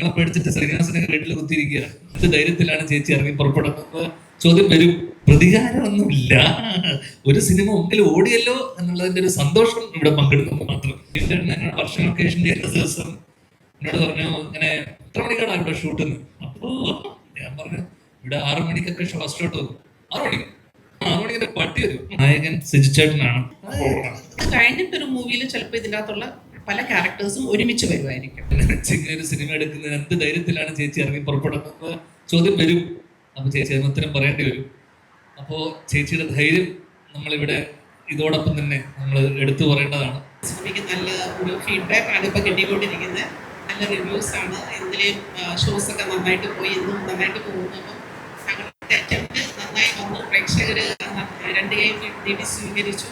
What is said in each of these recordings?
നിങ്ങളെ പേടിച്ചിട്ട് ശ്രീനിവാസനെ വീട്ടിൽ കുത്തിയിരിക്കുക എന്ത് ധൈര്യത്തിലാണ് ചേച്ചി ഇറങ്ങി പുറപ്പെടുന്നത്? ചോദ്യം വരും. പ്രതികാരമൊന്നുമില്ല. ഒരു സിനിമ മുമ്പിൽ ഓടിയല്ലോ എന്നുള്ളതിന്റെ ഒരു സന്തോഷം ഇവിടെ പങ്കെടുക്കുമ്പോൾ മാത്രം. വർഷങ്ങൾക്ക് ദിവസം എന്നോട് പറഞ്ഞു ഇങ്ങനെ എത്ര മണിക്കാണ് ഇവിടെ ഷൂട്ട് അപ്പോ ഞാൻ പറഞ്ഞു ഇവിടെ ആറു മണിക്കൊക്കെ ഫസ്റ്റ് ഷോട്ട് വന്നു. ആറു മണിക്ക് ആറു മണിക്ക് പട്ടി വരും. നായകൻ സിജിച്ചേട്ടനാണ് അത് കഴിഞ്ഞിട്ടൊരു മൂവിയിൽ ചിലപ്പോൾ ഇതിന്റെ അകത്തുള്ള പല ക്യാരക്ടേഴ്സും ഒരുമിച്ച് വരുമായിരിക്കും ഒരു സിനിമ എടുക്കുന്നത് എന്ത് ധൈര്യത്തിലാണ് ചേച്ചി ഇറങ്ങി പുറപ്പെടുന്നത്? ചോദ്യം വരും. അപ്പൊ ചേച്ചി അതിന് ഉത്തരം പറയേണ്ടി വരും. അപ്പോ ചേച്ചിയുടെ ധൈര്യം നമ്മളിവിടെ ഇതോടൊപ്പം തന്നെ നമ്മൾ എടുത്തു പറയേണ്ടതാണ്. സിനിമയ്ക്ക് നല്ല ഒരു ഫീഡ്ബാക്ക് ആണ് ഇപ്പൊ കിട്ടിക്കൊണ്ടിരിക്കുന്നത്. നല്ല റിവ്യൂസ് ആണ്. എന്തിലേ ഷോസ് ഒക്കെ നന്നായിട്ട് പോയി. എന്നും നന്നായിട്ട് പോകുന്നു. അപ്പം ഞങ്ങളുടെ അറ്റംപ്റ്റ് നന്നായി വന്നു. പ്രേക്ഷകർ രണ്ട് കൈ നീട്ടി സ്വീകരിച്ചു.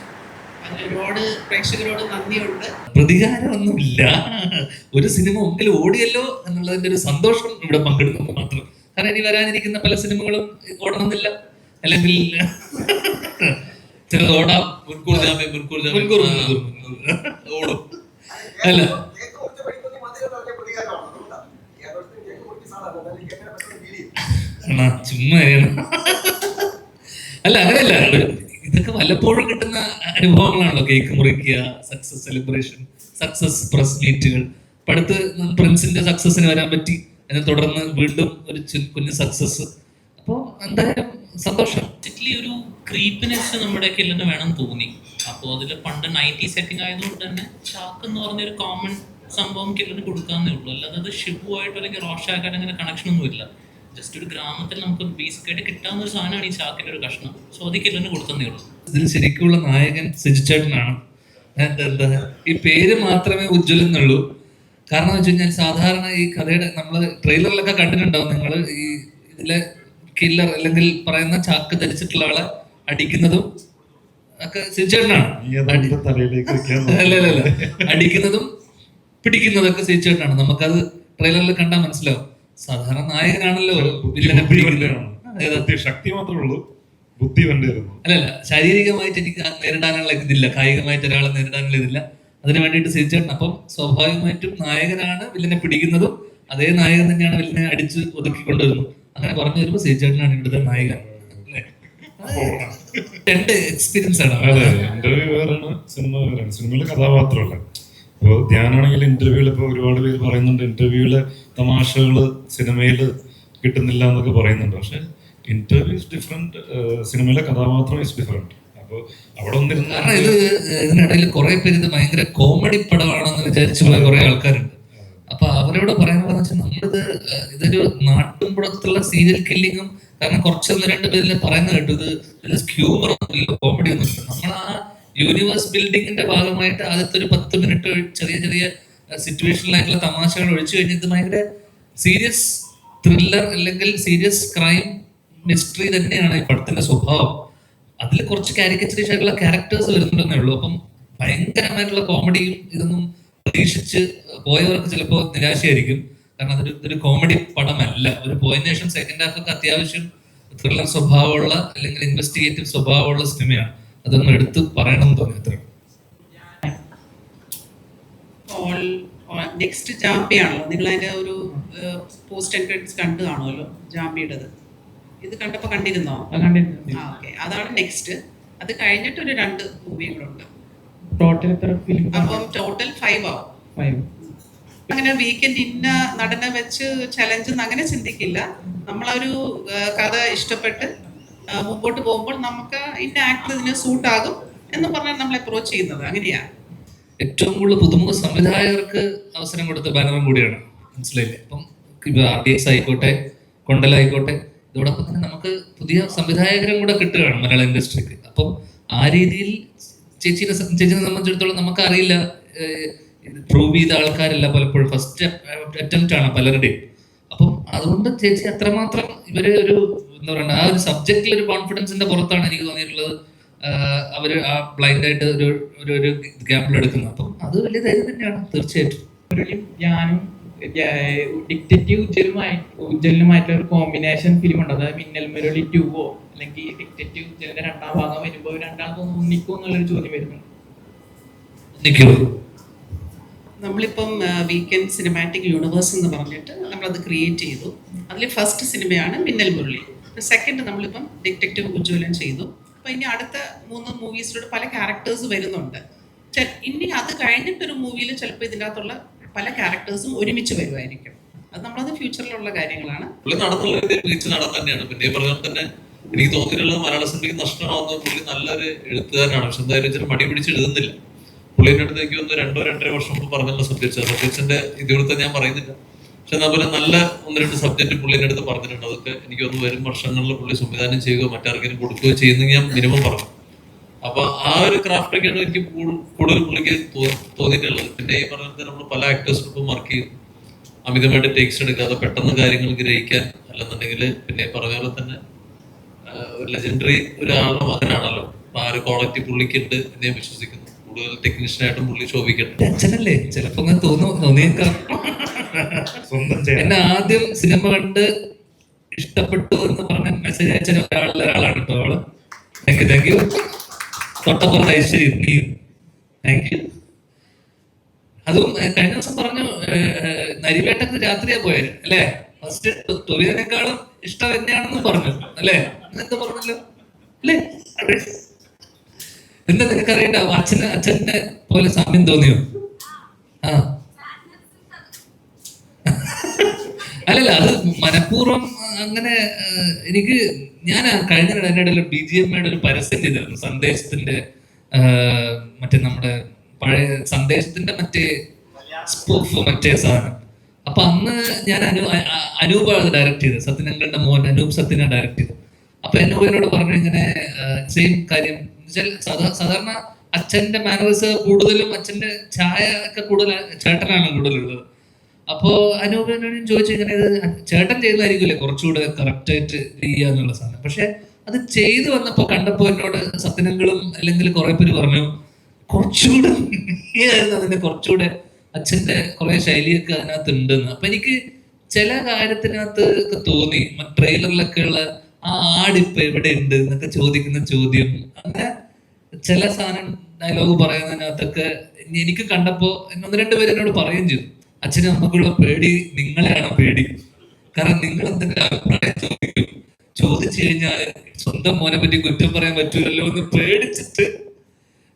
ഒരുപാട് പ്രേക്ഷകരോട് നന്ദിയുണ്ട്. പ്രതികാരമൊന്നുമില്ല. ഒരു സിനിമ മുമ്പിൽ ഓടിയല്ലോ എന്നുള്ളതിന്റെ ഒരു സന്തോഷം ഇവിടെ പങ്കെടുക്കുമ്പോൾ മാത്രം. കാരണം ഇനി വരാനിരിക്കുന്ന പല സിനിമകളും ഓടണമെന്നില്ല. അല്ലെങ്കിൽ ചിലത് ഓടാം. മുൻകൂർ ജാമ്യം മുൻകൂർ ജാമ്യം. മുൻകൂർ. ഓടും. അല്ല. ചുമ്മാ അല്ല അങ്ങനെയല്ല. ഇതൊക്കെ വല്ലപ്പോഴും കിട്ടുന്ന അനുഭവങ്ങളാണല്ലോ കേക്ക് മുറിക്കുക സക്സസ് സെലിബ്രേഷൻ സക്സസ് പ്രസ് മീറ്റുകൾ പടുത്ത് പ്രിൻസിന്റെ സക്സസിന് വരാൻ പറ്റി. അതിനെ തുടർന്ന് വീണ്ടും ഒരു കുഞ്ഞു സക്സസ് അപ്പോ എന്തായാലും സന്തോഷം. ബേസിക്കലി ഒരു ക്രീപ്പിനെസ് നമ്മുടെ കില്ലിന് വേണം തോന്നി. അപ്പോൾ അതിൽ പണ്ട് നയന്റി സെറ്റിംഗ് ആയതുകൊണ്ട് തന്നെ ചാക്ക് എന്ന് പറഞ്ഞൊരു കോമൺ സംഭവം കില്ലിന് കൊടുക്കാന്നേ ഉള്ളൂ. അല്ലാതെ അത് ഷിബുമായിട്ട് അല്ലെങ്കിൽ റോഷാക്കാൻ അങ്ങനെ കണക്ഷൻ ഒന്നും ഇല്ല ജസ്റ്റ് ഒരു ഗ്രാമത്തിൽ നമുക്ക് ബേസിക് ആയിട്ട് കിട്ടാവുന്ന ഒരു സാധനമാണ് ഈ ചാക്കിന്റെ ഒരു കഷ്ണം. സോ അത് കില്ലിന് കൊടുത്തന്നേ ഉള്ളൂ. ഇതിന് ശരിക്കുള്ള നായകൻ സിജിച്ചേട്ടനാണ് എന്താ ഈ പേര് മാത്രമേ ഉജ്ജ്വലെന്നുള്ളൂ. കാരണം എന്ന് വെച്ച് കഴിഞ്ഞാൽ സാധാരണ ഈ കഥയുടെ നമ്മൾ ട്രെയിലറിലൊക്കെ കണ്ടിട്ടുണ്ടാവും നിങ്ങൾ ഈ ഇതിലെ കില്ലർ അല്ലെങ്കിൽ പറയുന്ന ചാക്ക് ധരിച്ചിട്ടുള്ള ആളെ അടിക്കുന്നതും ഒക്കെ സിജിച്ചേട്ടനാണ് അല്ല അല്ല അല്ല. അടിക്കുന്നതും പിടിക്കുന്നതൊക്കെ സിജിച്ചേട്ടനാണ് നമുക്കത് ട്രെയിലറിൽ കണ്ടാൽ മനസ്സിലാവും. സാധാരണ നായകനാണല്ലോ ശക്തി മാത്രമേ ഉള്ളൂ ബുദ്ധി വേണ്ടിയിരുന്നു അല്ലല്ല ശാരീരികമായിട്ട് എനിക്ക് നേരിടാനുള്ള ഇതില്ല കായികമായിട്ട് ഒരാളെ നേരിടാനുള്ള ഇതില്ല. അതിന് വേണ്ടിയിട്ട് സിരിച്ചേട്ടൻ അപ്പം സ്വാഭാവികമായിട്ടും നായകനാണ് വില്ലനെ പിടിക്കുന്നതും അതേ നായകൻ തന്നെയാണ് വില്ലനെ അടിച്ച് ഒതുക്കിക്കൊണ്ടുവരുന്നത് അങ്ങനെ പറഞ്ഞു വരുമ്പോൾ സിരിച്ചേട്ടനാണ് ഇവിടുത്തെ നായകൻ? രണ്ട് എക്സ്പീരിയൻസ് ആണ്. സിനിമ സിനിമയിലെ കഥാപാത്രമല്ല. ഇപ്പോൾ ഞാനാണെങ്കിൽ ഇന്റർവ്യൂവിൽ ഇപ്പോൾ ഒരുപാട് പേര് പറയുന്നുണ്ട് ഇന്റർവ്യൂവിലെ തമാശകൾ സിനിമയിൽ കിട്ടുന്നില്ല എന്നൊക്കെ പറയുന്നുണ്ട്. പക്ഷെ ഇന്റർവ്യൂ ഇസ് ഡിഫറെന്റ് സിനിമയിലെ കഥാപാത്രം ഇസ് ഡിഫറെന്റ് അപ്പോൾ അവിടെ ഒന്നിരുന്ന ഇത് ഇതിനിടയിൽ കുറെ പേര് ഇത് ഭയങ്കര കോമഡി പടമാണെന്ന് വിചാരിച്ചുള്ള കുറെ ആൾക്കാരുണ്ട്. അപ്പൊ അവരോട് പറയാൻ വെച്ചാൽ നമ്മളിത് ഇതൊരു നാട്ടുംപുറത്തുള്ള സീരിയൽ കില്ലിങ്ങും കാരണം കുറച്ചൊന്ന് രണ്ട് പേരിൽ പറയുന്നത് കേട്ടു. ഇത് ഹ്യൂമർ ഒന്നുമില്ല കോമഡി ഒന്നുമില്ല. നമ്മൾ ആ യൂണിവേഴ്സ് ബിൽഡിങ്ങിന്റെ ഭാഗമായിട്ട് ആദ്യത്തെ ഒരു പത്ത് മിനിറ്റ് ചെറിയ ചെറിയ സിറ്റുവേഷനിലായിട്ടുള്ള തമാശകൾ ഒഴിച്ചു കഴിഞ്ഞത് ഭയങ്കര സീരിയസ് ത്രില്ലർ അല്ലെങ്കിൽ സീരിയസ് ക്രൈം മിസ്റ്ററി തന്നെയാണ് ഈ പടത്തിന്റെ സ്വഭാവം. അതിൽ കുറച്ച് കാരിക്കച്ചറീസ് ക്യാരക്ടേഴ്സ് വരുന്നുണ്ടെന്നേ ഉള്ളൂ. അപ്പം ഭയങ്കരമായിട്ടുള്ള കോമഡിയും ഇതൊന്നും പ്രതീക്ഷിച്ച് പോയവർക്ക് ചിലപ്പോൾ നിരാശയായിരിക്കും. കാരണം അതൊരു ഇതൊരു കോമഡി പടമല്ല. ഒരു പോയിന്റേഷൻ സെക്കൻഡ് ഹാഫ് ഒക്കെ അത്യാവശ്യം ത്രില്ലർ സ്വഭാവമുള്ള അല്ലെങ്കിൽ ഇൻവെസ്റ്റിഗേറ്റീവ് സ്വഭാവമുള്ള സിനിമയാണ് അതൊന്നും എടുത്ത് പറയണം എന്ന് തോന്നി അത്രയും നെക്സ്റ്റ് ജാമ്പിയാണല്ലോ. നിങ്ങൾ അതിന്റെ ഒരു പോസ്റ്റ് ആൻഡ് ക്രെഡിറ്റ്സ് കണ്ടു കാണുമല്ലോ ജാമ്പിയുടേത്. ഇത് കണ്ടപ്പോൾ കണ്ടിരുന്നോ? ആ ഓക്കെ അതാണ് നെക്സ്റ്റ് അത് കഴിഞ്ഞിട്ട് ഒരു രണ്ട് മൂവികളുണ്ട് ടോട്ടൽ എത്ര ഫിലിം അപ്പം ടോട്ടൽ ഫൈവ് ആവും. അങ്ങനെ വീക്കെൻഡ് ഇന്ന നടനെ വെച്ച് ചലഞ്ച് അങ്ങനെ ചിന്തിക്കില്ല. നമ്മളൊരു കഥ ഇഷ്ടപ്പെട്ട് മുമ്പോട്ട് പോകുമ്പോൾ നമുക്ക് ഇന്ന ആക്ട് ഇതിന് സൂട്ടാകും എന്ന് പറഞ്ഞാൽ നമ്മൾ അപ്രോച്ച് ചെയ്യുന്നത്. അങ്ങനെയാ? ഏറ്റവും കൂടുതൽ പുതുമുഖ സംവിധായകർക്ക് അവസരം കൊടുത്ത ബാനറും കൂടിയാണ്. മനസ്സിലായില്ലേ? അപ്പം ആർ ഡി എസ് ആയിക്കോട്ടെ കൊണ്ടലായിക്കോട്ടെ ഇതോടൊപ്പം തന്നെ നമുക്ക് പുതിയ സംവിധായകരും കൂടെ കിട്ടുകയാണ് മലയാള ഇൻഡസ്ട്രിക്ക്. അപ്പം ആ രീതിയിൽ ചേച്ചിനെ ചേച്ചിനെ സംബന്ധിച്ചിടത്തോളം നമുക്കറിയില്ല പ്രൂവ് ചെയ്ത ആൾക്കാരല്ല പലപ്പോഴും. ഫസ്റ്റ് അറ്റംപ്റ്റ് ആണ് പലരുടെയും. അപ്പം അതുകൊണ്ട് ചേച്ചി അത്രമാത്രം ഇവരെ ഒരു എന്താ പറയുക ആ ഒരു സബ്ജക്റ്റിൽ ഒരു കോൺഫിഡൻസിന്റെ പുറത്താണ് എനിക്ക് തോന്നിയിട്ടുള്ളത്. അവർ അവർ ആ ബ്ലൈൻഡ് ആയിട്ട് ഒരു ഒരു ഒരു ഗ്യാമ്പിൾ എടുക്കുന്നത്. അപ്പം അത് വലിയ ധൈര്യം തന്നെയാണ് തീർച്ചയായിട്ടും. ഞാനും ഡിക്റ്റേറ്റീവ് ഉജ്ജലുമായി ഉജ്ജലിനുമായിട്ടുള്ള ഒരു കോമ്പിനേഷൻ ഫിലിം ഉണ്ട്. അതായത് മിന്നൽ മുരളി ട്യൂബോ അല്ലെങ്കിൽ ഡിക്റ്റേറ്റീവ് ഉജ്ജലിന്റെ രണ്ടാം ഭാഗം വരുമ്പോൾ രണ്ടാമതൊന്നും ഒന്നിക്കോ എന്നുള്ളൊരു ചോദ്യം വരുന്നുണ്ട്. നമ്മളിപ്പം വീക്കെൻഡ് സിനിമാറ്റിക് യൂണിവേഴ്സ് എന്ന് പറഞ്ഞിട്ട് നമ്മളത് ക്രിയേറ്റ് ചെയ്തു. അതിൽ ഫസ്റ്റ് സിനിമയാണ് മിന്നൽ മുരളി സെക്കൻഡ് നമ്മളിപ്പം ഡിറ്റക്റ്റീവ് ഉജ്ജ്വലൻ ചെയ്തു. അപ്പോൾ ഇനി അടുത്ത മൂന്ന് മൂവീസിലൂടെ പല ക്യാരക്ടേഴ്സ് വരുന്നുണ്ട്. ഇനി അത് കഴിഞ്ഞിട്ടൊരു മൂവിയിൽ ചിലപ്പോൾ ഇതിന്റെ അകത്തുള്ള പല ക്യാരക്ടേഴ്സും ഒരുമിച്ച് വരുമായിരിക്കും അത് നമ്മളത് ഫ്യൂച്ചറിലുള്ള കാര്യങ്ങളാണ്. നടൻ തന്നെയാണ്. പിന്നെ തന്നെ എനിക്ക് തോന്നിയിട്ടുള്ളത് മലയാള സിനിമയ്ക്ക് നഷ്ടമാകുന്ന പുള്ളി നല്ലൊരു എഴുത്തുകാരനാണ്. പക്ഷെ എന്തായാലും ഇച്ചിരി മടി പിടിച്ച് എഴുതുന്നില്ല. പുള്ളിന്റെ അടുത്തേക്ക് ഒന്ന് രണ്ടോ രണ്ടര വർഷം മുമ്പ് പറഞ്ഞുള്ള സബ്ജക്ട്സ് സത്യച്ചിന്റെ ഇതിവിടുത്തെ ഞാൻ പറയുന്നില്ല. പക്ഷെ അതുപോലെ നല്ല ഒന്ന് രണ്ട് സബ്ജക്റ്റ് പുള്ളിന്റെ അടുത്ത് പറഞ്ഞിട്ടുണ്ട്. അതൊക്കെ എനിക്ക് ഒന്ന് വരും വർഷങ്ങളിൽ പുള്ളി സംവിധാനം ചെയ്യുക മറ്റാർക്കെങ്കിലും കൊടുക്കുകയോ ചെയ്യുന്നെങ്കിൽ ഞാൻ മിനിമം പറഞ്ഞു. അപ്പൊ ആ ഒരു ക്രാഫ്റ്റൊക്കെയാണ് എനിക്ക് കൂടു- കൂടുതൽ പുള്ളിക്ക് തോന്നിയിട്ടുള്ളത്. പിന്നെ ഈ പറഞ്ഞ നമ്മൾ പല ആക്ടേഴ്സിനൊപ്പം വർക്ക് ചെയ്യും. അമിതമായിട്ട് ടേക്സ് എടുക്കാതെ പെട്ടെന്ന് കാര്യങ്ങൾ ഗ്രഹിക്കാൻ അല്ലെന്നുണ്ടെങ്കിൽ പിന്നെ പറഞ്ഞ പോലെ തന്നെ ലെജൻഡറി ഒരാളുടെ മകനാണല്ലോ. അപ്പൊ ആ ഒരു ക്വാളിറ്റി പുള്ളിക്കുണ്ട് എന്ന് ഞാൻ വിശ്വസിക്കുന്നു. കൂടുതൽ ടെക്നീഷ്യനായിട്ടും പുള്ളി ശോഭിക്കട്ടെ. അച്ഛനല്ലേ ചിലപ്പോ തോന്നുന്നു തോന്നിയേക്കാം. എന്നെ ആദ്യം സിനിമ കണ്ട് ഇഷ്ടപ്പെട്ടു എന്ന് പറഞ്ഞ മെസ്സേജ് അയച്ച ഒരാളുടെ ഒരാളാണ് കേട്ടോ അവൾ. താങ്ക് യു താങ്ക് യു തൊട്ടപ്പുറത്ത് ഐശ്വര്യം നീ താങ്ക് യു അതും കഴിഞ്ഞ ദിവസം പറഞ്ഞു നരിവേട്ടക്ക് രാത്രിയാ പോയത് അല്ലേ? ഫസ്റ്റ് തൊഴിലിനേക്കാളും ഇഷ്ടം എന്നെയാണെന്ന് പറഞ്ഞു അല്ലേ? എന്താ പറഞ്ഞല്ലോ? അല്ലേ. എന്താ നിനക്കറിയണ്ട? അച്ഛന് അച്ഛനെ പോലെ സാമ്യം തോന്നിയോ? ആ. അല്ലല്ല അത് മനഃപൂർവം അങ്ങനെ എനിക്ക് ഞാൻ കഴിഞ്ഞ അതിന്റെ ഇടയിൽ ബി ജി എം ഒരു പരസ്യം ചെയ്തിരുന്നു. സന്ദേശത്തിന്റെ മറ്റേ നമ്മുടെ പഴയ സന്ദേശത്തിന്റെ മറ്റേ സ്പൂഫ് മറ്റേ സാധനം. അപ്പൊ അന്ന് ഞാൻ അനു അ- അ- അനൂപ് അത് ഡയറക്ട് ചെയ്തത് സത്യനങ്ങളുടെ മോൻ അനൂപ് സത്യനെ ഡയറക്ട് ചെയ്തു. അപ്പൊ എന്നെ എന്നോട് പറഞ്ഞു ഇങ്ങനെ സെയിം കാര്യം. സാധാരണ അച്ഛന്റെ മാനേഴ്സ് കൂടുതലും അച്ഛന്റെ ചായ ഒക്കെ കൂടുതൽ ചേട്ടനാണ് കൂടുതലുള്ളത്. അപ്പോ അനൂപ് എന്നോട് ചോദിച്ചു ഇങ്ങനെ ഇത് ചേട്ടൻ ചെയ്യുന്നതായിരിക്കില്ലേ കുറച്ചുകൂടെ കറക്റ്റ് ആയിട്ട് ചെയ്യുക എന്നുള്ള സാധനം? പക്ഷെ അത് ചെയ്തു വന്നപ്പോ കണ്ടപ്പോ എന്നോട് സത്യനങ്ങളും അല്ലെങ്കിൽ കുറെ പേര് പറഞ്ഞു കുറച്ചുകൂടെ ആയിരുന്നു അതിന്റെ കുറച്ചുകൂടെ അച്ഛന്റെ കുറെ ശൈലിയൊക്കെ അതിനകത്ത് ഉണ്ടെന്ന് അപ്പൊ എനിക്ക് ചില കാര്യത്തിനകത്ത് ഒക്കെ തോന്നി ട്രെയിലറിലൊക്കെ ഉള്ള ആ ആടിപ്പ് എവിടെ ഉണ്ട് എന്നൊക്കെ ചോദിക്കുന്ന ചോദ്യം. അങ്ങനെ ചില സാധനം ഡയലോഗ് പറയുന്നതിനകത്തൊക്കെ എനിക്ക് കണ്ടപ്പോ ഒന്ന് രണ്ടുപേരെന്നോട് പറയുകയും ചെയ്തു. അച്ഛനും അമ്മക്കുള്ള പേടി നിങ്ങളെയാണ് പേടി. കാരണം നിങ്ങൾ എന്തെങ്കിലും അഭിപ്രായം ചോദിക്കും. ചോദിച്ചു കഴിഞ്ഞാൽ സ്വന്തം മോനെ പറ്റി കുറ്റം പറയാൻ പറ്റൂലല്ലോ എന്ന് പേടിച്ചിട്ട്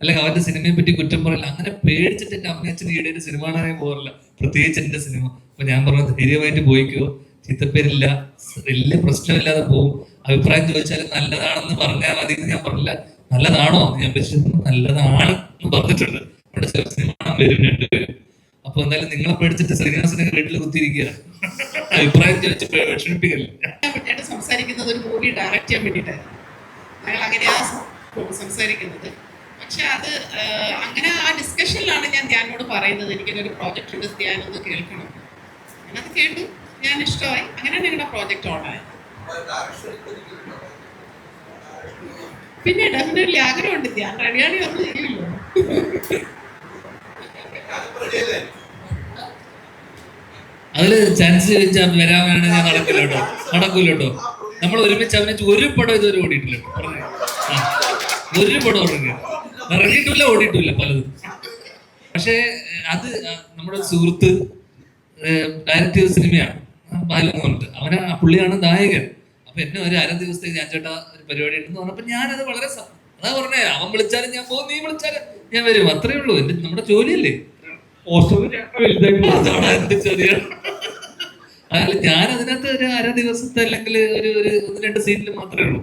അല്ലെങ്കിൽ അവന്റെ സിനിമയെ പറ്റി കുറ്റം പറയില്ല. അങ്ങനെ പേടിച്ചിട്ട് എന്റെ അമ്മയച്ഛൻ ഈടെ സിനിമ കാണാനേ പോകില്ല പ്രത്യേകിച്ച് എന്റെ സിനിമ. അപ്പൊ ഞാൻ പറഞ്ഞു ധൈര്യമായിട്ട് പോയിക്കോ. ചിത്തപ്പേരില്ല വലിയ പ്രശ്നമില്ലാതെ പോകും അഭിപ്രായം ചോദിച്ചാൽ നല്ലതാണെന്ന് പറഞ്ഞാൽ മതി ഞാൻ പറഞ്ഞില്ല. നല്ലതാണോ ഞാൻ പക്ഷെ നല്ലതാണ് എന്ന് പറഞ്ഞിട്ടുണ്ട് അവിടെ സിനിമ വരുന്നുണ്ട് അപ്പൊ എന്തായാലും നിങ്ങളെ പേടിച്ചിട്ട് ശ്രീനിവാസന വീട്ടിൽ കുത്തിയിരിക്കുക. അഭിപ്രായം ചോദിച്ച് വിഷമിപ്പിക്കല്ലേ? സംസാരിക്കുന്നത് ഒരു മൂവി ഡയറക്റ്റ് ചെയ്യാൻ വേണ്ടിയിട്ടായിരുന്നു അങ്ങനെയാ സംസാരിക്കുന്നത്. പക്ഷെ അത് അങ്ങനെ ആ ഡിസ്കഷനിലാണ് ഞാൻ ധ്യാനോട് പറയുന്നത്. എനിക്കൊരു പ്രോജക്റ്റ് ഉണ്ട് ധ്യാനം ഒന്ന് കേൾക്കണം. ഞാനത് കേട്ടു. ഞാൻ ഇഷ്ടമായി. അങ്ങനെ ഞങ്ങളുടെ പ്രോജക്റ്റ് ഓണായത് പിന്നെ ഡെഫിനറ്റ്ലി ആഗ്രഹമുണ്ട്. ധ്യാൻ റെഡിയാണി ഒന്നും ചെയ്യില്ലോ അതിൽ ചാൻസ് ചോദിച്ചാൽ വരാൻ വേണമെങ്കിൽ ഞാൻ നടക്കില്ല കേട്ടോ. നടക്കൂല കേട്ടോ. നമ്മൾ ഒരുമിച്ച് അവനെ ഒരു പടം ഇതുവരെ ഓടിയിട്ടില്ല. ഒരു പടം ഇറങ്ങി ഇറങ്ങിയിട്ടില്ല ഓടിയിട്ടില്ല പലതും. പക്ഷേ അത് നമ്മുടെ സുഹൃത്ത് ഡയറക്റ്റ് ചെയ്ത സിനിമയാണ്. ബാലമോഹൻ അവന് ആ പുള്ളിയാണ് നായകൻ. അപ്പൊ എന്നെ ഒരു അര ദിവസത്തേക്ക് ഞാൻ ചേട്ടാ ഒരു പരിപാടി ഉണ്ടെന്ന് പറഞ്ഞപ്പോ ഞാനത് വളരെ അതാ പറഞ്ഞേ അവൻ വിളിച്ചാലും ഞാൻ പോകും നീ വിളിച്ചാലും ഞാൻ വരും. അത്രേ ഉള്ളൂ. എന്റെ നമ്മുടെ ജോലിയല്ലേ? ചെറിയ അല്ല ഞാൻ അതിനകത്ത് ഒരു അര ദിവസത്തെ അല്ലെങ്കിൽ ഒരു ഒരു ഒന്ന് രണ്ട് സീനിൽ മാത്രമേ ഉള്ളൂ.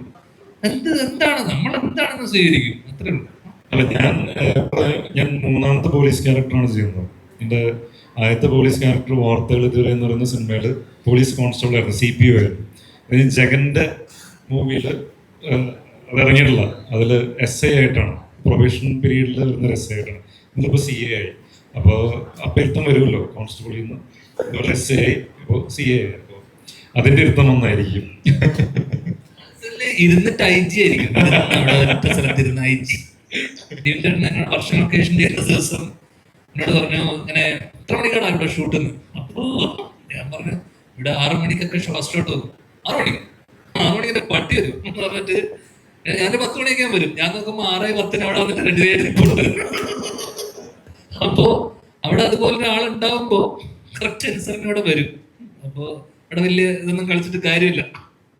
എന്ത് എന്താണ്? നമ്മൾ എന്താണെന്ന് സ്വീകരിക്കും? അത്രേ ഉള്ളൂ. അല്ല ഞാൻ ഞാൻ മൂന്നാമത്തെ പോലീസ് ക്യാരക്ടറാണ് ചെയ്യുന്നത്. എന്റെ ആദ്യത്തെ പോലീസ് ക്യാരക്ടർ വാർത്തകൾ ഇതുവരെ എന്ന് പറയുന്ന സിനിമയിൽ പോലീസ് കോൺസ്റ്റബിൾ ആയിരുന്നു സി പി ഒ ആയിരുന്നു. ജഗന്റെ മൂവിയിൽ അത് ഇറങ്ങിയിട്ടില്ല അതിൽ എസ് ഐ ആയിട്ടാണ്. പ്രൊബേഷൻ പീരീഡിൽ വരുന്ന എസ് ഐ ആയിട്ടാണ്. ഇന്നിപ്പോൾ സി എ ആയി. അപ്പോൾ അപ്പിരുത്തം വരുമല്ലോ കോൺസ്റ്റബിളിൽ നിന്ന് ഇതുപോലെ എസ് എ ആയി. സി എ ആയി. അപ്പോൾ അതിന്റെ ഇരുത്തം ഒന്നായിരിക്കും ഇതിൽ ഇരുന്നിട്ട് ഐ ജി ആയിരിക്കും അവിടെ സ്ഥലത്തിരുന്ന് ഐ ജി വർഷങ്ങൾക്ക് ദിവസം എന്നോട് പറഞ്ഞു ഇങ്ങനെ എത്ര മണിക്കാണ് ഇവിടെ ഷൂട്ട് അപ്പോ ഞാൻ പറഞ്ഞു ഇവിടെ ആറു മണിക്കൊക്കെ ഫസ്റ്റ് ഷോട്ട് വന്നു ആറു മണിക്ക് ആറു മണിക്ക് പട്ടി വരും. എന്ന് പറഞ്ഞിട്ട് ഞാൻ പത്ത് മണിയൊക്കെ വരും. ഞാൻ നോക്കുമ്പോ ആറേ പത്തിന് അവിടെ വന്നിട്ട് രണ്ടുപേരും അപ്പോ അവിടെ അതുപോലെ ഒരാളുണ്ടാവുമ്പോ കറക്റ്റ് ആൻസറിനോട് വരും. അപ്പോ അവിടെ വലിയ ഇതൊന്നും കളിച്ചിട്ട് കാര്യമില്ല.